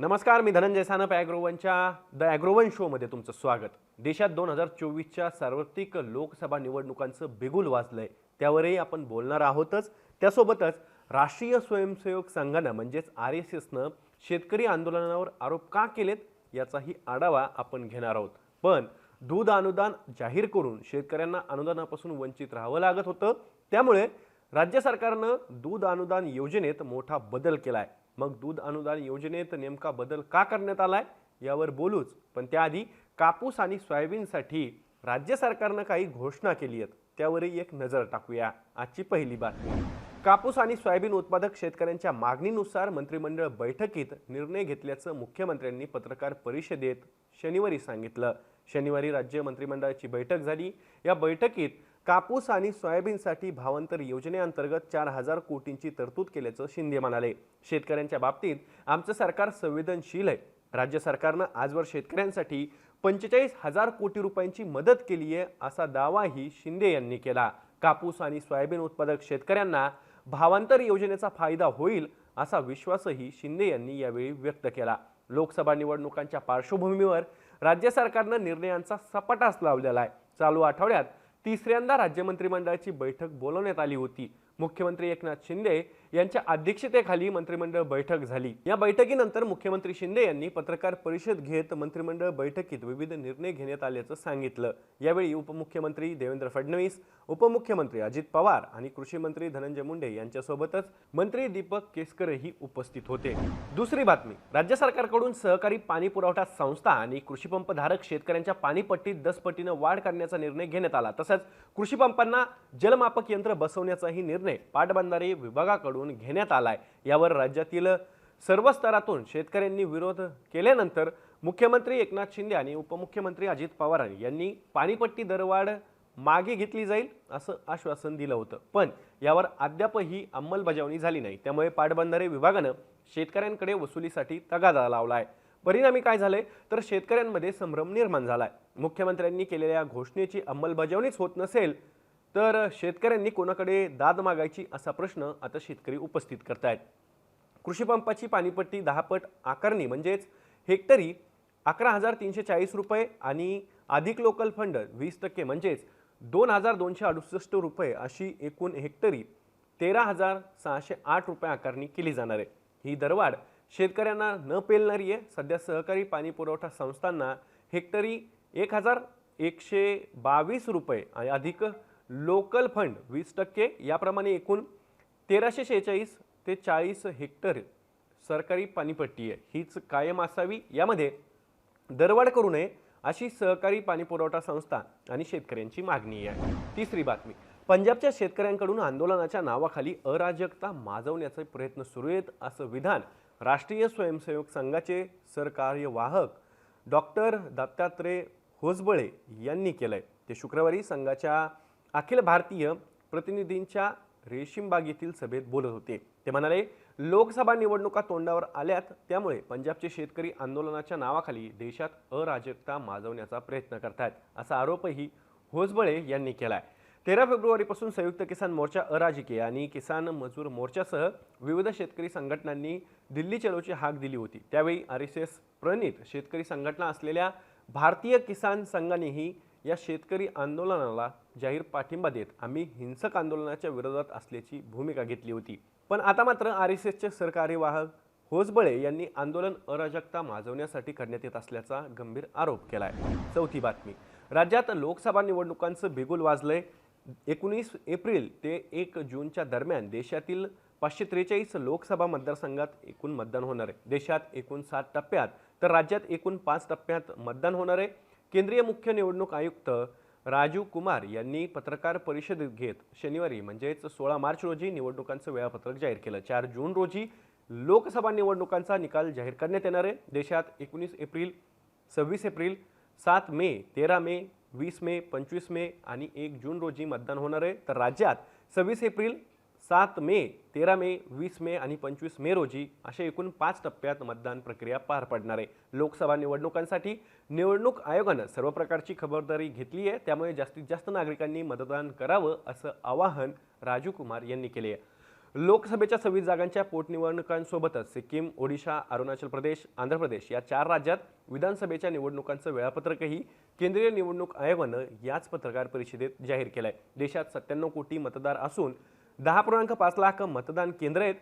नमस्कार मी धनंजय सानप ॲग्रोवनच्या द ॲग्रोवन शोमध्ये तुमचं स्वागत. देशात दोन हजार चोवीसच्या सार्वत्रिक लोकसभा निवडणुकांचं बिगुल वाजलंय. त्यावरही आपण बोलणार आहोतच. त्यासोबतच राष्ट्रीय स्वयंसेवक संघानं म्हणजेच आर एस एसनं शेतकरी आंदोलनावर आरोप का केलेत याचाही आढावा आपण घेणार आहोत. पण दूध अनुदान जाहीर करून शेतकऱ्यांना अनुदानापासून वंचित राहावं लागत होतं. त्यामुळे राज्य सरकारनं दूध अनुदान योजनेत मोठा बदल केला आहे मग दूध अनुदान योजनेत नेमका बदल का करण्यात आलाय यावर बोलूच. पण त्याआधी कापूस आणि सोयाबीनसाठी राज्य सरकारनं काही घोषणा केली आहेत. त्यावरही एक नजर टाकूया. आजची पहिली बातमी. कापूस आणि सोयाबीन उत्पादक शेतकऱ्यांच्या मागणीनुसार मंत्रिमंडळ बैठकीत निर्णय घेतल्याचं मुख्यमंत्र्यांनी पत्रकार परिषदेत शनिवारी सांगितलं. शनिवारी राज्य मंत्रिमंडळाची बैठक झाली. या बैठकीत कापूस आणि सोयाबीनसाठी भावांतर योजनेअंतर्गत चार हजार कोटींची तरतूद केल्याचं शिंदे म्हणाले. शेतकऱ्यांच्या बाबतीत आमचं सरकार संवेदनशील आहे. राज्य सरकारनं आजवर शेतकऱ्यांसाठी पंचेचाळीस हजार कोटी रुपयांची मदत केली आहे असा दावाही शिंदे यांनी केला. कापूस आणि सोयाबीन उत्पादक शेतकऱ्यांना भावांतर योजनेचा फायदा होईल असा विश्वासही शिंदे यांनी यावेळी व्यक्त केला. लोकसभा निवडणुकांच्या पार्श्वभूमीवर राज्य सरकारनं निर्णयांचा सपाटाच लावलेला आहे. चालू आठवड्यात तिसऱ्यांदा राज्य मंत्रिमंडळाची बैठक बोलवण्यात आली होती. मुख्यमंत्री एकनाथ शिंदे यांच्या अध्यक्षतेखाली मंत्रिमंडळ बैठक झाली. या बैठकीनंतर मुख्यमंत्री शिंदे यांनी पत्रकार परिषद घेत मंत्रिमंडळ बैठकीत विविध निर्णय घेण्यात आल्याचं सांगितलं. यावेळी उपमुख्यमंत्री देवेंद्र फडणवीस उपमुख्यमंत्री अजित पवार आणि कृषी मंत्री धनंजय मुंडे यांच्यासोबतच मंत्री दीपक केसकरही उपस्थित होते. दुसरी बातमी. राज्य सरकारकडून सहकारी पाणी पुरवठा संस्था आणि कृषीपंप धारक शेतकऱ्यांच्या पाणीपट्टीत दस पटीनं वाढ करण्याचा निर्णय घेण्यात आला. तसंच कृषीपंपांना जलमापक यंत्र बसवण्याचाही निर्णय पाटबंधारे विभागाकडून घेण्यात आलाय. यावर राज्यातील सर्व स्तरातून शेतकऱ्यांनी विरोध केल्यानंतर मुख्यमंत्री एकनाथ शिंदे आणि उपमुख्यमंत्री अजित पवार यांनी पाणीपट्टी दरवाढ मागे घेतली जाईल असं आश्वासन दिलं होतं. पण यावर अद्यापही अंमलबजावणी झाली नाही. त्यामुळे पाटबंधारे विभागानं शेतकऱ्यांकडे वसुलीसाठी तगादा लावला आहे परिणामी काय झालंय? तर शेतकऱ्यांमध्ये संभ्रम निर्माण झालाय. मुख्यमंत्र्यांनी केलेल्या घोषणेची अंमलबजावणीच होत नसेल तर शेतकऱ्यांनी कोणाकडे दाद मागायची असा प्रश्न आता शेतकरी उपस्थित करतायत. कृषीपंपाची पाणीपट्टी दहापट आकारणी म्हणजेच हेक्टरी अकरा हजार तीनशे चाळीस रुपये आणि अधिक लोकल फंड वीस टक्के म्हणजेच दोन हजार दोनशे अडुसष्ट रुपये अशी एकूण हेक्टरी तेरा हजार सहाशे आठ रुपये आकारणी केली जाणार आहे. ही दरवाढ शेतकऱ्यांना न पेलणारी आहे. सध्या सहकारी पाणी पुरवठा संस्थांना हेक्टरी एक हजार एकशे बावीस रुपये आणि अधिक लोकल फंड वीस टक्के याप्रमाणे एकूण तेराशे शेहेचाळीस ते चाळीस हेक्टर सरकारी पाणीपट्टी आहे. हीच कायम असावी. यामध्ये दरवाढ करू नये अशी सहकारी पाणी पुरवठा संस्था आणि शेतकऱ्यांची मागणी आहे. तिसरी बातमी. पंजाबच्या शेतकऱ्यांकडून आंदोलनाच्या नावाखाली अराजकता माजवण्याचे प्रयत्न सुरू आहेत असं विधान राष्ट्रीय स्वयंसेवक संघाचे सरकार्यवाहक डॉक्टर दत्तात्रय होसबळे यांनी केलंय. ते शुक्रवारी संघाच्या अखिल भारतीय प्रतिनिधींच्या रेशीमबाग येथील सभेत बोलत होते. ते म्हणाले लोकसभा निवडणुका तोंडावर आल्यात त्यामुळे पंजाबचे शेतकरी आंदोलनाच्या नावाखाली देशात अराजकता माजवण्याचा प्रयत्न करतायत असा आरोपही होसबळे यांनी केलाय. तेरा फेब्रुवारीपासून संयुक्त किसान मोर्चा अराजकीय आणि किसान मजूर मोर्चासह विविध शेतकरी संघटनांनी दिल्ली चलोची हाक दिली होती. त्यावेळी आर एस एस प्रणित शेतकरी संघटना असलेल्या भारतीय किसान संघानेही या शेतकरी आंदोलनाला जाहीर पाठिंबा देत आम्ही हिंसक आंदोलनाच्या विरोधात असल्याची भूमिका घेतली होती. पण आता मात्र आर एस एसचे सरकार्यवाहक होसबळे यांनी आंदोलन अराजकता माजवण्यासाठी करण्यात येत असल्याचा गंभीर आरोप केला आहे चौथी बातमी. राज्यात लोकसभा निवडणुकांचं बिगुल वाजलंय. एकोणीस एप्रिल ते एक जूनच्या दरम्यान देशातील पाचशे त्रेचाळीस लोकसभा मतदारसंघात एकूण मतदान होणार आहे. देशात एकूण सात टप्प्यात तर राज्यात एकूण पाच टप्प्यात मतदान होणार आहे. केंद्रीय मुख्य निवडणूक आयुक्त राजीव कुमार यांनी पत्रकार परिषद घेत शनिवारी म्हणजेच सोळा मार्च रोजी निवडणुकांचं वेळापत्रक जाहीर केलं. चार जून रोजी लोकसभा निवडणुकांचा निकाल जाहीर करण्यात येणार आहे. देशात एकोणीस एप्रिल सव्वीस एप्रिल सात मे तेरा मे वीस मे पंचवीस मे आणि एक जून रोजी मतदान होणार आहे. तर राज्यात सव्वीस एप्रिल सात मे तेरा मे वीस मे आणि पंचवीस मे रोजी अशा एकूण पाच टप्प्यात मतदान प्रक्रिया पार पडणार आहे. लोकसभा निवडणुकांसाठी निवडणूक आयोगानं सर्व प्रकारची खबरदारी घेतली आहे. त्यामुळे जास्तीत जास्त नागरिकांनी मतदान करावं असं आवाहन राजू कुमार यांनी केले आहे. लोकसभेच्या सव्वीस जागांच्या पोटनिवडणुकांसोबतच सिक्कीम ओडिशा अरुणाचल प्रदेश आंध्र प्रदेश या चार राज्यात विधानसभेच्या निवडणुकांचं वेळापत्रकही केंद्रीय निवडणूक आयोगानं याच पत्रकार परिषदेत जाहीर केलंय. देशात सत्त्याण्णव कोटी मतदार असून दहा पूर्णांक पाच लाख मतदान केंद्र आहेत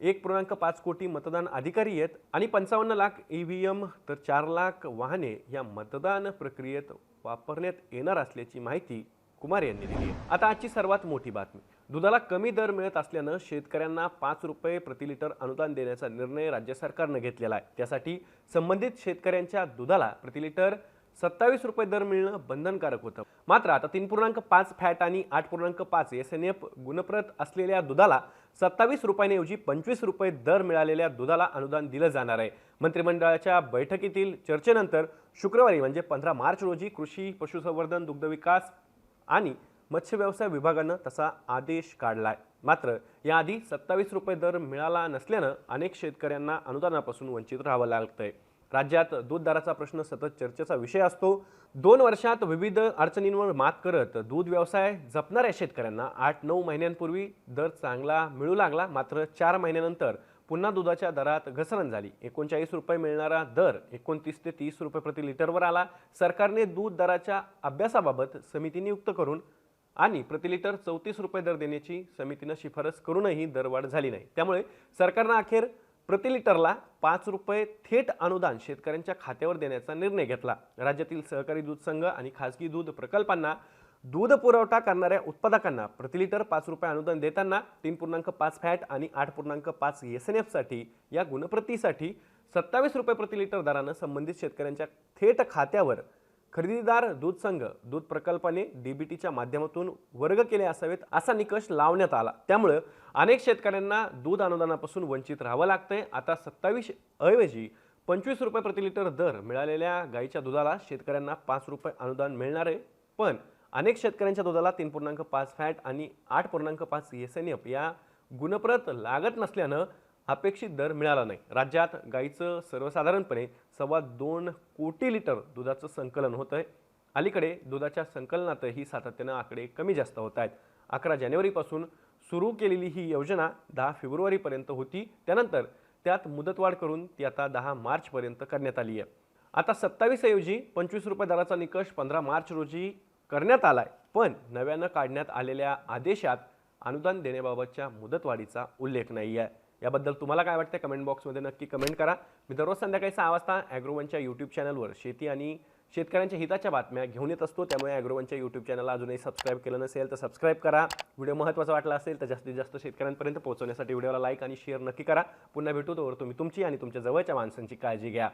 एक पूर्णांक पाच कोटी मतदान अधिकारी आहेत आणि पंचावन्न लाख ई व्ही एम तर चार लाख वाहने या मतदान प्रक्रियेत वापरण्यात येणार असल्याची माहिती कुमार यांनी दिली आहे. आता आजची सर्वात मोठी बातमी. दुधाला कमी दर मिळत असल्यानं शेतकऱ्यांना पाच रुपये प्रति लिटर अनुदान देण्याचा निर्णय राज्य सरकारनं घेतलेला आहे. त्यासाठी संबंधित शेतकऱ्यांच्या दुधाला प्रति लिटर सत्तावीस रुपये दर मिळणं बंधनकारक होतं. मात्र आता तीन पूर्णांक पाच फॅट आणि आठ पूर्णांक पाच एस एन एफ गुणप्रत असलेल्या दुधाला सत्तावीस रुपयांऐवजी पंचवीस रुपये दर मिळालेल्या दुधाला अनुदान दिलं जाणार आहे. मंत्रिमंडळाच्या बैठकीतील चर्चेनंतर शुक्रवारी म्हणजे पंधरा मार्च रोजी कृषी पशुसंवर्धन दुग्धविकास आणि मत्स्य व्यवसाय विभागानं तसा आदेश काढला आहे मात्र याआधी सत्तावीस रुपये दर मिळाला नसल्यानं अनेक शेतकऱ्यांना अनुदानापासून वंचित राहावं लागतंय. राज्यात दूध दराचा प्रश्न सतत चर्चेचा विषय असतो. दोन वर्षात विविध अडचणींवर मात करत दूध व्यवसाय जपणाऱ्या शेतकऱ्यांना आठ नऊ महिन्यांपूर्वी दर चांगला मिळू लागला. मात्र चार महिन्यानंतर पुन्हा दुधाच्या दरात घसरण झाली. एकोणचाळीस रुपये मिळणारा दर एकोणतीस ते तीस रुपये प्रति लिटरवर आला. सरकारने दूध दराच्या अभ्यासाबाबत समिती नियुक्त करून आणि प्रति लिटर चौतीस रुपये दर देण्याची समितीनं शिफारस करूनही दरवाढ झाली नाही. त्यामुळे सरकारनं अखेर प्रति लिटरला पाच रुपये थेट अनुदान शेतकऱ्यांच्या खात्यावर देण्याचा निर्णय घेतला. राज्यातील सहकारी दूध संघ आणि खासगी दूध प्रकल्पांना दूध पुरवठा करणाऱ्या उत्पादकांना प्रति लिटर पाच रुपये अनुदान देताना तीन पूर्णांक पाच फॅट आणि आठ पूर्णांक पाच एस एन एफसाठी या गुणप्रतीसाठी सत्तावीस रुपये प्रति लिटर दरानं संबंधित शेतकऱ्यांच्या थेट खात्यावर खरेदीदार दूध संघ दूध प्रकल्पाने डीबीटीच्या माध्यमातून वर्ग केले असावेत असा निकष लावण्यात आला. त्यामुळं अनेक शेतकऱ्यांना दूध अनुदानापासून वंचित राहावं लागतंय. आता सत्तावीस ऐवजी पंचवीस रुपये प्रति लिटर दर मिळालेल्या गाईच्या दुधाला शेतकऱ्यांना पाच रुपये अनुदान मिळणार आहे. पण अनेक शेतकऱ्यांच्या दुधाला तीन पूर्णांक पाच फॅट आणि आठ पूर्णांक पाच एस एन एफ या गुणप्रत लागत नसल्यानं अपेक्षित दर मिळाला नाही. राज्यात गाईचं सर्वसाधारणपणे सव्वा दोन कोटी लिटर दुधाचं संकलन होत आहे अलीकडे दुधाच्या संकलनातही सातत्यानं आकडे कमी जास्त होत आहेत. अकरा जानेवारीपासून सुरू केलेली ही योजना दहा फेब्रुवारीपर्यंत होती. त्यानंतर त्यात मुदतवाढ करून ती आता दहा मार्चपर्यंत करण्यात आली आहे. आता सत्तावीस ऐवजी पंचवीस रुपये दराचा निकष पंधरा मार्च रोजी करण्यात आला आहे पण नव्यानं काढण्यात आलेल्या आदेशात अनुदान देण्याबाबतच्या मुदतवाढीचा उल्लेख नाही आहे याबद्दल तुम्हाला काय वाटतं कमेंट बॉक्समध्ये नक्की कमेंट करा. मी दररोज संध्याकाळी सहा वाजता ॲग्रोवनच्या यूट्यूब चॅनलवर शेती आणि शेतकऱ्यांच्या हिताच्या बातम्या घेऊन येत असतो. त्यामुळे ॲग्रोवनच्या यूट्यूब चॅनलला अजूनही सबस्क्राईब केलं नसेल तर सबस्क्राईब करा. व्हिडिओ महत्त्वाचा वाटला असेल तर जास्तीत जास्त शेतकऱ्यांपर्यंत पोहोचवण्यासाठी व्हिडिओला लाईक आणि शेअर नक्की करा. पुन्हा भेटू तोवर तुम्ही तुमची आणि तुमच्या जवळच्या माणसांची काळजी घ्या.